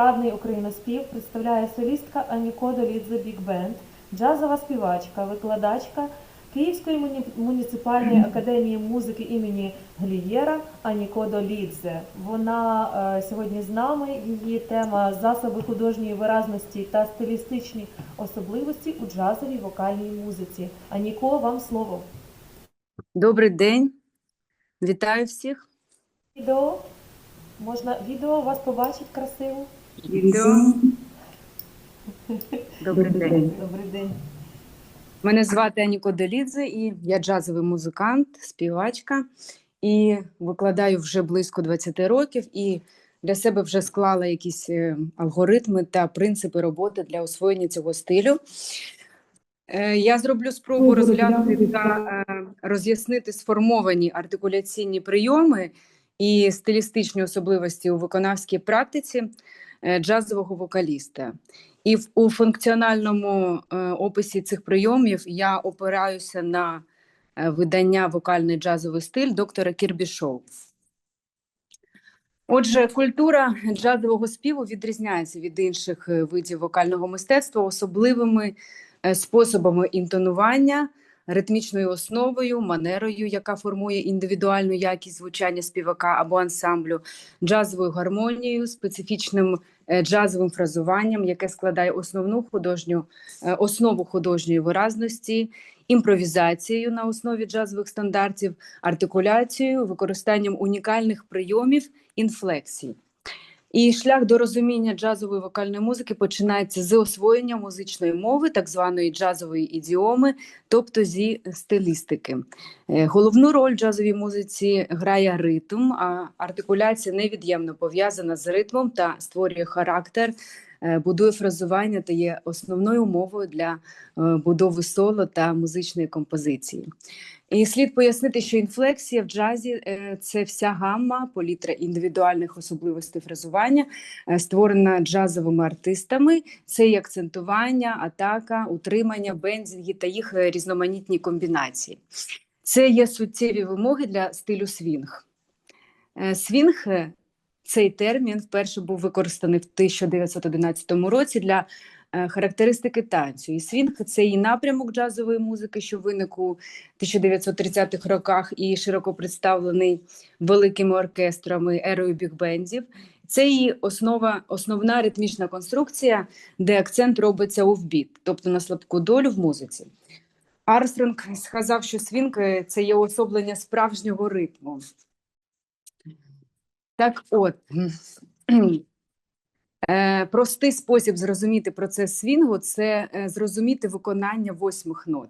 естрадний україноспів представляє солістка Аніко Долідзе Біг Бенд, джазова співачка, викладачка Київської муні- муніципальної академії музики імені Глієра Аніко Долідзе. Вона е, сьогодні з нами. Її тема засоби художньої виразності та стилістичні особливості у джазовій вокальній музиці. Аніко, вам слово. Добрий день, вітаю всіх. Відео можна відео вас побачить красиво. Відео. Добрий день. Добрий день. Мене звати Аніко Делідзе, і я джазовий музикант, співачка, і викладаю вже близько 20 років. І для себе вже склала якісь е, алгоритми та принципи роботи для освоєння цього стилю. Е, Я зроблю спробу розглянути та е, роз'яснити сформовані артикуляційні прийоми і стилістичні особливості у виконавській практиці е, джазового вокаліста. І у функціональному е, описі цих прийомів я опираюся на е, видання вокальний джазовий стиль доктора Кірбі Шоу. Отже, культура джазового співу відрізняється від інших видів вокального мистецтва особливими способами інтонування, ритмічною основою, манерою, яка формує індивідуальну якість звучання співака або ансамблю, джазовою гармонією, специфічним е, джазовим фразуванням, яке складає основну художню е, основу художньої виразності, імпровізацією на основі джазових стандартів, артикуляцією, використанням унікальних прийомів, інфлексій. І шлях до розуміння джазової вокальної музики починається з освоєння музичної мови, так званої джазової ідіоми, тобто зі стилістики. Е, Головну роль в джазовій музиці грає ритм, а артикуляція невід'ємно пов'язана з ритмом та створює характер, будує фразування та є основною умовою для е, будови соло та музичної композиції. І слід пояснити, що інфлексія в джазі е, це вся гамма, політра індивідуальних особливостей фразування, е, створена джазовими артистами. Це і акцентування, атака, утримання, бензінги та їх е, різноманітні комбінації. Це є суттєві вимоги для стилю свінг. Е, Свінг е, цей термін вперше був використаний в 1911 році для е, характеристики танцю. І свінг це і напрямок джазової музики, що виник у 1930-х роках і широко представлений великими оркестрами ерою бікбендів. Це і основа, основна ритмічна конструкція, де акцент робиться у вбіт, тобто на слабку долю в музиці. Армстронг сказав, що свінг це є особлення справжнього ритму. Так от, е, простий спосіб зрозуміти процес свінгу це е, зрозуміти виконання восьмих нот.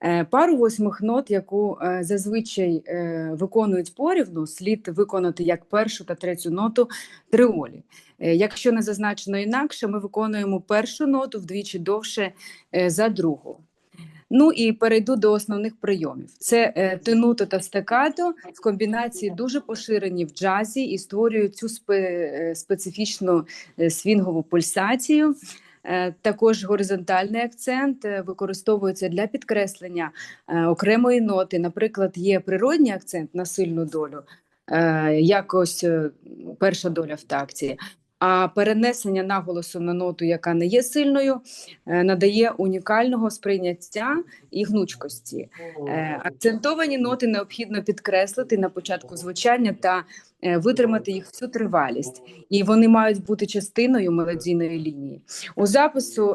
Е, Пару восьмих нот, яку зазвичай виконують порівну, слід виконати як першу та третю ноту триолі. Якщо не зазначено інакше, ми виконуємо першу ноту вдвічі довше за другу. Ну і перейду до основних прийомів. Це е, тенуто та стакато в комбінації дуже поширені в джазі і створюють цю спе, е, специфічну е, свінгову пульсацію. Е, Також горизонтальний акцент використовується для підкреслення окремої ноти. Наприклад, є природній акцент на сильну долю, як ось е, перша доля в такті. А перенесення наголосу на ноту, яка не є сильною, е, надає унікального сприйняття і гнучкості. Е, Акцентовані ноти необхідно підкреслити на початку звучання та е, витримати їх всю тривалість, і вони мають бути частиною мелодійної лінії. У запису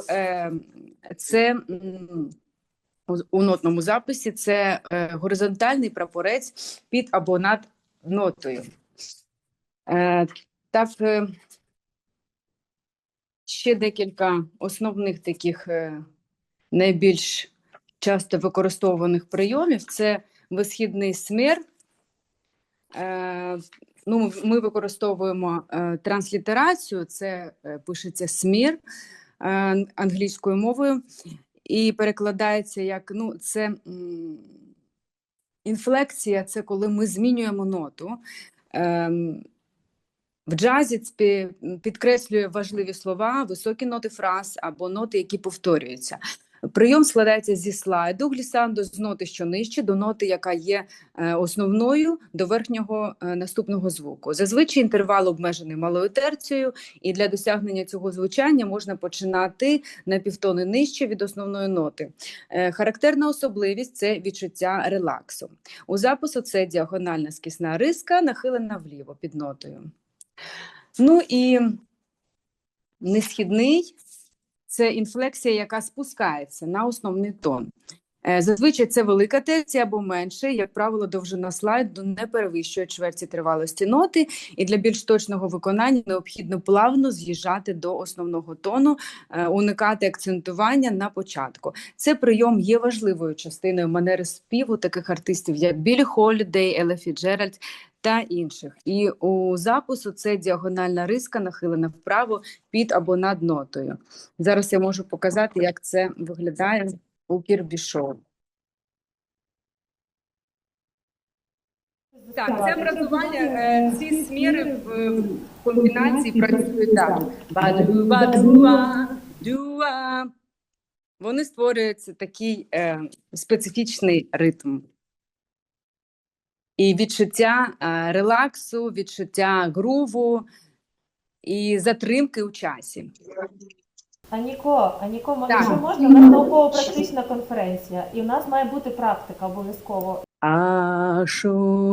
це у- нотному записі це горизонтальний прапорець під або над нотою. Так, ще декілька основних таких е, найбільш часто використовуваних прийомів це висхідний смір. Е, ну, ми використовуємо е, транслітерацію, це пишеться смір англійською мовою, і перекладається як ну, це м, інфлексія, це коли ми змінюємо ноту. В джазі підкреслює важливі слова, високі ноти фраз або ноти, які повторюються. Прийом складається зі слайду глісанду з ноти, що нижче, до ноти, яка є е, основною до верхнього е, наступного звуку. Зазвичай інтервал обмежений малою терцією, і для досягнення цього звучання можна починати на півтони нижче від основної ноти. Е, Характерна особливість це відчуття релаксу. У запису це діагональна скісна риска, нахилена вліво під нотою. Ну і несхідний це інфлексія, яка спускається на основний тон. Е, Зазвичай це велика терція або менше, як правило, довжина слайду не перевищує чверті тривалості ноти, і для більш точного виконання необхідно плавно з'їжджати до основного тону, е, уникати акцентування на початку. Це прийом є важливою частиною манери співу таких артистів, як Білі Холідей, Елла Фіджеральд та інших. І у запису це діагональна риска, нахилена вправо під або над нотою. Зараз я можу показати, як це виглядає у Кірбі Шоу. Так, це образування, е, ці сміри в е, в комбінації працюють так. Баду-бадуа, дуа. Вони створюють такий е, специфічний ритм. І відчуття е, релаксу, відчуття груву і затримки у часі. Аніко, Аніко, Так. якщо можна, у нас науково-практична конференція, і в нас має бути практика обов'язково. Ашочела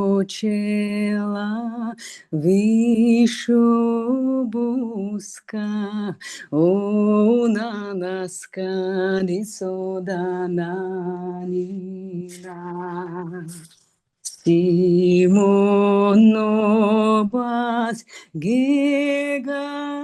вишубуска, ona naskani sodananina. Simonobas gegapili,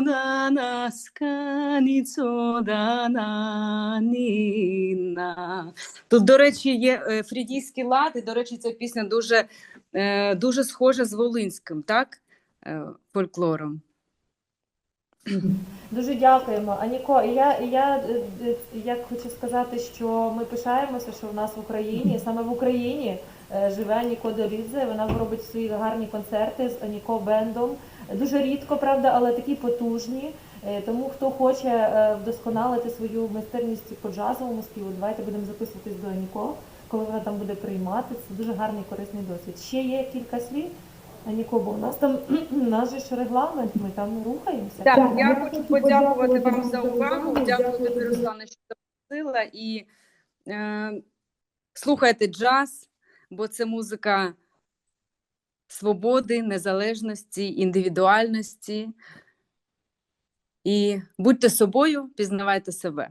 naskani sodananina. Тут, до речі, є е, фрідійський лад, і, до речі, ця пісня дуже, е, дуже схожа з Волинським, так? Е, фольклором. Дуже дякуємо. Аніко, я, я як хочу сказати, що ми пишаємося, що в нас в Україні, саме в Україні живе Аніко Долідзе. Вона робить свої гарні концерти з Аніко Бендом. Дуже рідко, правда, але такі потужні. Е, Тому хто хоче е, вдосконалити свою майстерність по джазовому співу, давайте будемо записуватись до Аніко, коли вона там буде приймати. Це дуже гарний корисний досвід. Ще є кілька слів. Аніко, бо у нас там у нас же ж регламент, ми там рухаємося. Так, я хочу подякувати вам за увагу. Дякую тобі, Руслане, що запросила. І е, слухайте джаз, бо це музика свободи, незалежності, індивідуальності. І будьте собою, пізнавайте себе.